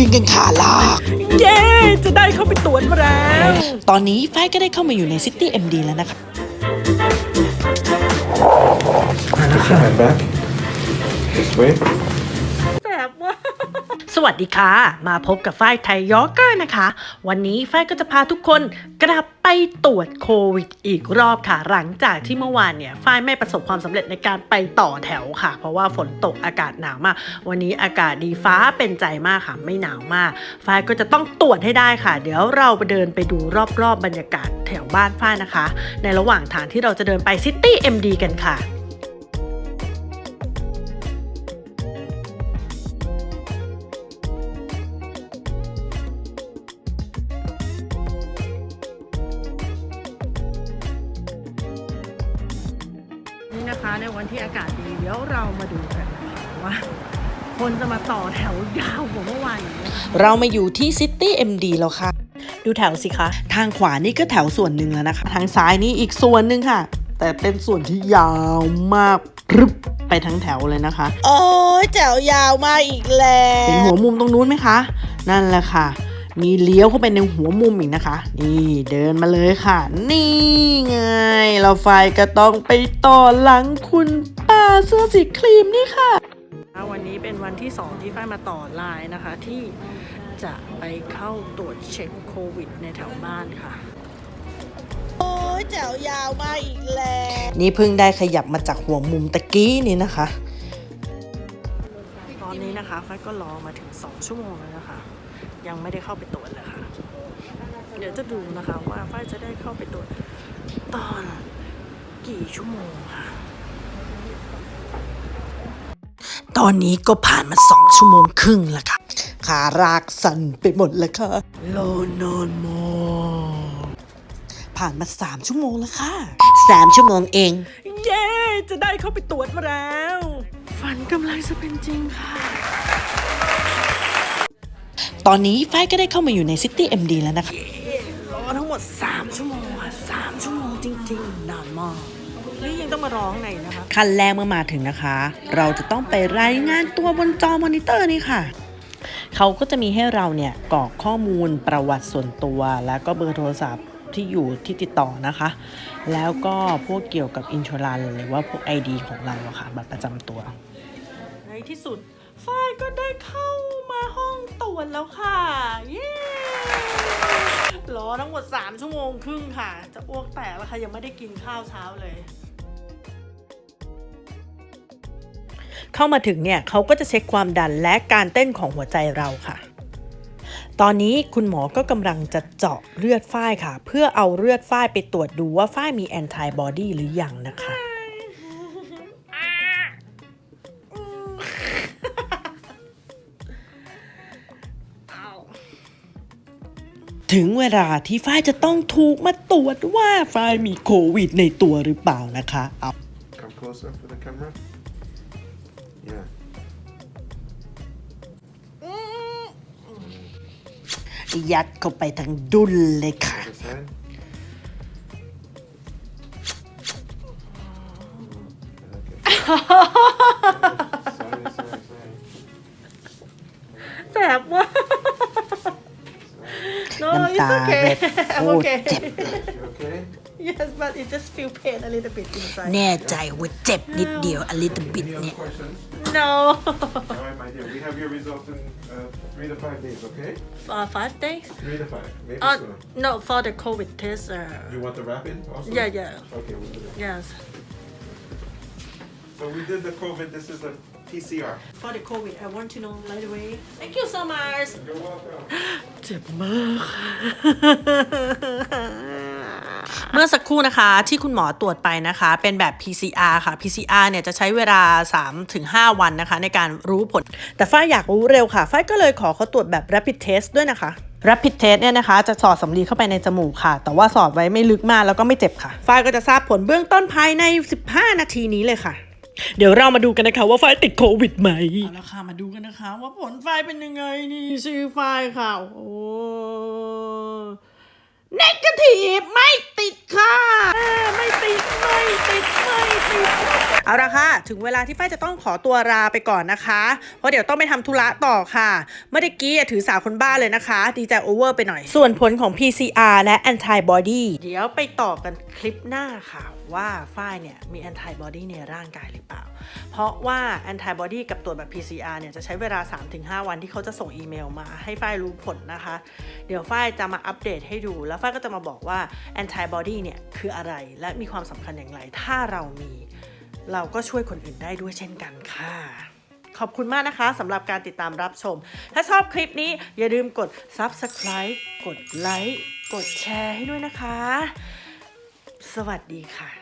ยืนกันขาลาก เย้ จะได้เข้าไปตรวจมาแล้ว ตอนนี้ฝ้ายก็ได้เข้ามาอยู่ในซิตี้เอ็มดีแล้วนะคะ Hand back. This way. แสบว่ากสวัสดีค่ะ มาพบกับฝ้ายไทยยอร์เกอร์นะคะ วันนี้ฝ้ายก็จะพาทุกคน กลับไปตรวจโควิดอีกรอบค่ะ หลังจากที่เมื่อวานเนี่ยฝ้ายไม่ประสบความสำเร็จในการไปต่อแถวค่ะ เพราะว่าฝนตกอากาศหนาวมาก วันนี้อากาศดีฟ้าเป็นใจมากค่ะ ไม่หนาวมากฝ้ายก็จะต้องตรวจให้ได้ค่ะ เดี๋ยวเราไปเดินไปดูรอบๆบรรยากาศแถวบ้านฝ้ายนะคะ ในระหว่างทางที่เราจะเดินไปซิตี้เอ็มดีกันค่ะ นี่นะคะ ในวันที่อากาศดีเดี๋ยวเรามาดูกันนะคะว่า คนจะมาต่อแถวยาวกว่าเมื่อวานอีกนะคะเรามาอยู่ที่ซิตี้เอ็มดีแล้วค่ะ ดูแถวสิคะ ทางขวานี่ก็แถวส่วนหนึ่งแล้วนะคะ ทางซ้ายนี่อีกส่วนหนึ่งค่ะ แต่เป็นส่วนที่ยาวมากพรึบไปทั้งแถวเลยนะคะ โอ้ยแถวยาวมากอีกแล้วเห็นหัวมุมตรงนู้นไหมคะ นั่นแหละค่ะ มีเลี้ยวเข้าไปในหัวมุมอีกนะคะ นี่เดินมาเลยค่ะ นี่ไง เราไฟก็ต้องไปต่อหลังคุณป้าเสื้อสีครีมนี่ค่ะวันนี้เป็นวันที่ 2 ที่ฝ้ายมาต่อไลน์นะคะ ที่จะไปเข้าตรวจเช็คโควิดในแถวบ้านค่ะ โอ้ยแถวยาวมากอีกแล้ว นี่เพิ่งได้ขยับมาจากหัวมุมตะกี้นี่นะคะ ตอนนี้นะคะฝ้ายก็รอมาถึง 2 ชั่วโมงแล้วนะคะ ยังไม่ได้เข้าไปตรวจเลยค่ะเดี๋ยวจะดูนะคะว่าฝ้ายจะได้เข้าไปตรวจตอนกี่ชั่วโมงค่ะตอนนี้ก็ผ่านมาสองชั่วโมงครึ่งแล้วค่ะขารากสั่นไปหมดแล้วค่ะโลนอนโมผ่านมาสามชั่วโมงแล้วค่ะสามชั่วโมงเอง เย้ จะได้เข้าไปตรวจมาแล้ว ฝันกำลังจะเป็นจริงค่ะ ตอนนี้ฝ้ายก็ได้เข้ามาอยู่ในซิตี้เอ็มดีแล้วนะคะรอทั้งหมด 3 ชั่วโมงค่ะ3ชั่วโมงจริงๆนานมากนี่ยังต้องมาร้องในนะคะ ขั้นแรกเมื่อมาถึงนะคะ เราจะต้องไปรายงานตัวบนจอมอนิเตอร์นี่ค่ะ เขาก็จะมีให้เราเนี่ยกรอกข้อมูลประวัติส่วนตัว แล้วก็เบอร์โทรศัพท์ที่อยู่ที่ติดต่อนะคะ แล้วก็พวกเกี่ยวกับอินช r รันหรือว่าพวก ID ของเราอะค่ะบัตรประจำตัว ในที่สุดฝ้ายก็ได้เข้าาห้องตรวจแล้วค่ะ เย้รอทั้งหมด 3 ชั่วโมงครึ่งค่ะ จะอ้วกแตกแล้วค่ะ ยังไม่ได้กินข้าวเช้าเลยเข้ามาถึงเนี่ยเขาก็จะเช็คความดันและการเต้นของหัวใจเราค่ะ ตอนนี้คุณหมอก็กำลังจะเจาะเลือดฝ้ายค่ะ เพื่อเอาเลือดฝ้ายไปตรวจดูว่าฝ้ายมีแอนติบอดีหรือยังนะคะ ถึงเวลาที่ฝ้ายจะต้องถูกมาตรวจว่าฝ้ายมีโควิดในตัวหรือเปล่านะคะเอา Come closer for the camera. Yeah. ยัดเข้าไปทั้งดุลเลยค่ะ Other side. Okay. sorry, sorry, sorry. แสบว่ okay เล็ด I'm โคตร okay เจ็บ You okay? yes but it just feel pain a little bit inside แน่ใจว่าเจ็บนิดเดียวอลิตบิด Any เนี่ย other questions? no All right, my dear. We have your results in uh, three to five days, okay? for five days Three to five, maybe uh, sooner. no for the COVID test uh, You want the rapid also? yeah yeah Okay, we'll do that. yes So we did the COVID. This is the PCR. for the COVID I want to know right away thank you so much You're welcome. เจ็บมากเมื่อสักครู่นะคะที่คุณหมอตรวจไปนะคะ เป็นแบบ PCR ค่ะ PCR เนี่ยจะใช้เวลา 3-5 วันนะคะ ในการรู้ผล แต่ฝ้ายอยากรู้เร็วค่ะ ฝ้ายก็เลยขอเขาตรวจแบบ rapid test ด้วยนะคะ rapid test เนี่ยนะคะ จะสอดสำลีเข้าไปในจมูกค่ะ แต่ว่าสอดไว้ไม่ลึกมากแล้วก็ไม่เจ็บค่ะฝ้ายก็จะทราบผลเบื้องต้นภายใน 15 นาทีนี้เลยค่ะ เดี๋ยวเรามาดูกันนะคะว่าฝ้ายติดโควิดไหมเอาละค่ะมาดูกันนะคะ ว่าผลฝ้ายเป็นยังไงนี่ชื่อฝ้ายค่ะโอ้ negative ไม่ติดค่ะ ไม่ติดไม่ติดไม่ติด เอาละค่ะ ถึงเวลาที่ฝ้ายจะต้องขอตัวลาไปก่อนนะคะ เพราะเดี๋ยวต้องไปทำธุระต่อค่ะ เมื่อกี้ถือสาวคนบ้าเลยนะคะ ดีใจโอเวอร์ไปหน่อย ส่วนผลของ PCR และ antibody เดี๋ยวไปต่อกันคลิปหน้าค่ะ ว่าฝ้ายเนี่ยมี antibody ในร่างกายหรือเปล่า เพราะว่า antibody กับตรวจแบบ PCR เนี่ยจะใช้เวลา 3-5 วันที่เขาจะส่งอีเมลมาให้ฝ้ายรู้ผลนะคะ เดี๋ยวฝ้ายจะมาอัปเดตให้ดู แล้วฝ้ายก็จะมาบอกว่า antibody เนี่ยคืออะไร และมีความสำคัญอย่างไร ถ้าเรามี เราก็ช่วยคนอื่นได้ด้วยเช่นกันค่ะ ขอบคุณมากนะคะสำหรับการติดตามรับชม ถ้าชอบคลิปนี้อย่าลืมกด subscribe กดไลค์กดแชร์ให้ด้วยนะคะ สวัสดีค่ะ